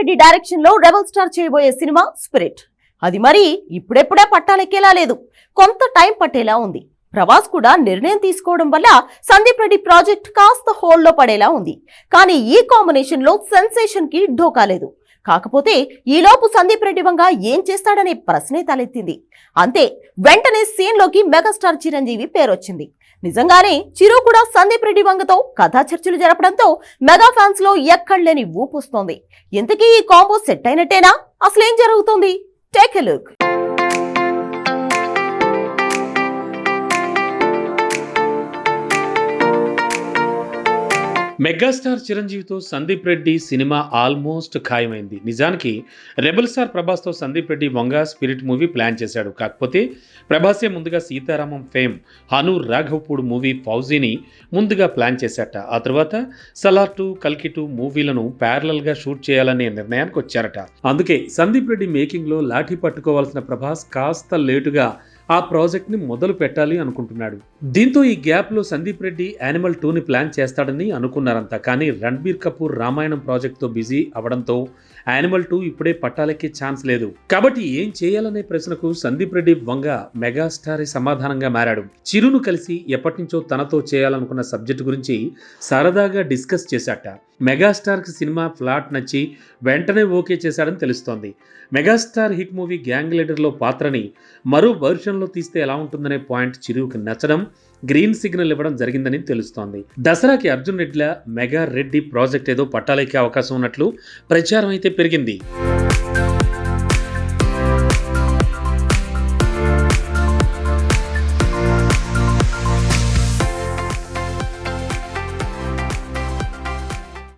రెడ్డి డైరెక్షన్లో rebel star చేయబోయే cinema Spirit. అది మరి ఇప్పుడెప్పుడే పట్టాలెక్కేలా లేదు. కొంత టైం పట్టేలా ఉంది. ప్రభాస్ కూడా నిర్ణయం తీసుకోవడం వల్ల సందీప్ రెడ్డి ప్రాజెక్ట్ కాస్త హోల్డ్లో పడేలా ఉంది. కానీ ఈ కాంబినేషన్లో సెన్సేషన్కి ఢోకా లేదు. కాకపోతే ఈలోపు సందీప్ రెడ్డి వంగ ఏం చేస్తాడనే ప్రశ్నే తలెత్తింది. అంతే వెంటనే సీన్లోకి మెగాస్టార్ చిరంజీవి పేరొచ్చింది. నిజంగానే చిరు కూడా సందీప్ రెడ్డి వంగతో కథా చర్చలు జరపడంతో మెగా ఫ్యాన్స్లో ఎక్కడలేని ఊపు వస్తోంది. ఇంతకీ ఈ కాంబో సెట్ అయినట్టేనా? అసలేం జరుగుతుంది? Take a look. మెగాస్టార్ చిరంజీవితో సందీప్ రెడ్డి సినిమా ఆల్మోస్ట్ ఖాయమైంది. నిజానికి rebel star ప్రభాస్తో Sandeep Reddy Vanga Spirit movie plan చేశాడు. కాకపోతే ప్రభాసే ముందుగా సీతారామం ఫేమ్ హను రాఘవపూడ్ మూవీ ఫౌజీని ముందుగా ప్లాన్ చేశాట. ఆ తర్వాత సలార్ టు కల్కి టూ మూవీలను ప్యారలల్గా షూట్ చేయాలనే నిర్ణయానికి వచ్చారట. అందుకే సందీప్ రెడ్డి మేకింగ్లో లాఠీ పట్టుకోవాల్సిన ప్రభాస్ కాస్త లేటుగా ఆ ప్రాజెక్ట్ని మొదలు పెట్టాలి అనుకుంటున్నాడు. దీంతో ఈ గ్యాప్లో సందీప్ రెడ్డి యానిమల్ టూని ప్లాన్ చేస్తాడని అనుకున్నారంతా కానీ రణబీర్ కపూర్ రామాయణం ప్రాజెక్ట్తో బిజీ అవడంతో యానిమల్ టూ ఇప్పుడే పట్టాలెక్కే ఛాన్స్ లేదు. కాబట్టి ఏం చేయాలనే ప్రశ్నకు సందీప్ రెడ్డి వంగ మెగాస్టార్ సమాధానంగా మారాడు. చిరును కలిసి ఎప్పటి నుంచో తనతో చేయాలనుకున్న సబ్జెక్టు గురించి సరదాగా డిస్కస్ చేశాట. మెగాస్టార్కి సినిమా ఫ్లాట్ నచ్చి వెంటనే ఓకే చేశాడని తెలుస్తోంది. మెగాస్టార్ హిట్ మూవీ గ్యాంగ్ లీడర్లో పాత్రని మరో వర్షన్లో తీస్తే ఎలా ఉంటుందనే పాయింట్ చిరువుకి నచ్చడం గ్రీన్ సిగ్నల్ ఇవ్వడం జరిగిందని తెలుస్తోంది. దసరాకి అర్జున్ రెడ్డిల మెగా రెడ్డి ప్రాజెక్ట్ ఏదో పట్టాలెక్కే అవకాశం ఉన్నట్లు ప్రచారం అయితే పెరిగింది.